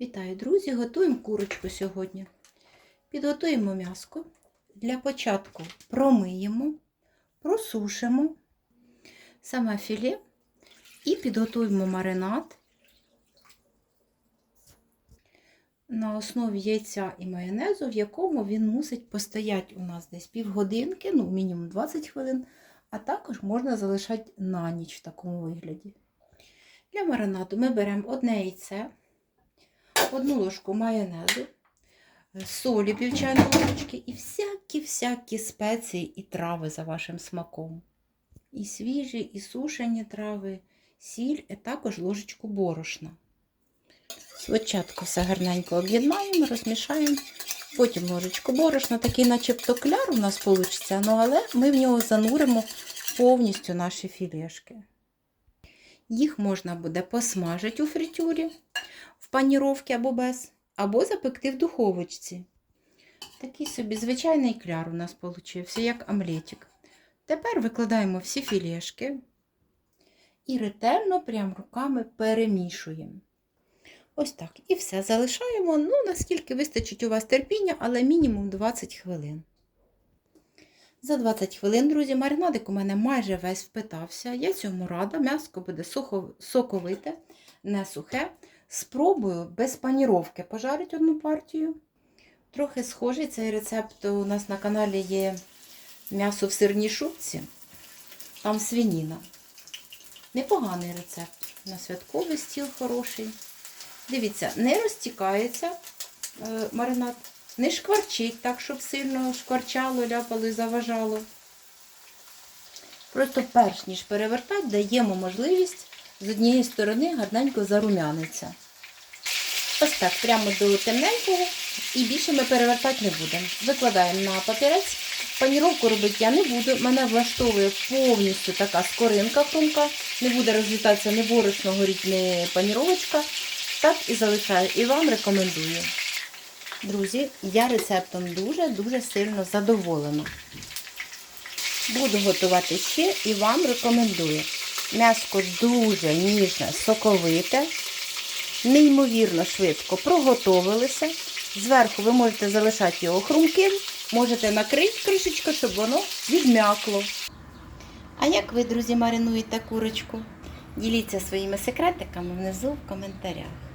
Вітаю, друзі! Готуємо курочку сьогодні. Підготуємо м'яско. Для початку промиємо, просушимо саме філе і підготуємо маринад на основі яйця і майонезу, в якому він мусить постояти у нас десь півгодинки, ну мінімум 20 хвилин, а також можна залишати на ніч в такому вигляді. Для маринаду ми беремо одне яйце, одну ложку майонезу, солі пів чайної ложечки і всякі-всякі спеції і трави за вашим смаком. І свіжі, і сушені трави, сіль, і також ложечку борошна. Спочатку все гарненько об'єднаємо, розмішаємо, потім ложечку борошна, такий начебто кляр у нас вийде, ну, але ми в нього зануримо повністю наші філешки. Їх можна буде посмажити у фритюрі, в або без, або запекти в духовочці. Такий собі звичайний кляр у нас вийшов, як омлетик. Тепер викладаємо всі філешки і ретельно прям руками перемішуємо. Ось так. І все залишаємо, ну, наскільки вистачить у вас терпіння, але мінімум 20 хвилин. За 20 хвилин, друзі, маринадик у мене майже весь впитався. Я цьому рада, м'яско буде соковите, не сухе. Спробую без паніровки пожарити одну партію. Трохи схожий цей рецепт у нас на каналі є м'ясо в сирній шубці. Там свініна. Непоганий рецепт. На святковий стіл хороший. Дивіться, не розтікається е, маринад, не шкварчить так, щоб сильно шкварчало, ляпало і заважало. Просто перш ніж перевертати, даємо можливість з однієї сторони гарненько зарумяниться. Ось так, прямо до темненького і більше ми перевертати не будемо. Викладаємо на папірець. Паніровку робити я не буду. Мене влаштовує повністю така скоринка хрумка. Не буде розлітатися ні борошно, горіть, ні паніровочка. Так і залишаю. І вам рекомендую. Друзі, я рецептом дуже-дуже сильно задоволена. Буду готувати ще і вам рекомендую. М'яско дуже ніжне, соковите, неймовірно швидко проготовилися. Зверху ви можете залишати його хрумким, можете накрити кришечку, щоб воно відм'якло. А як ви, друзі, маринуєте курочку? Діліться своїми секретиками внизу в коментарях.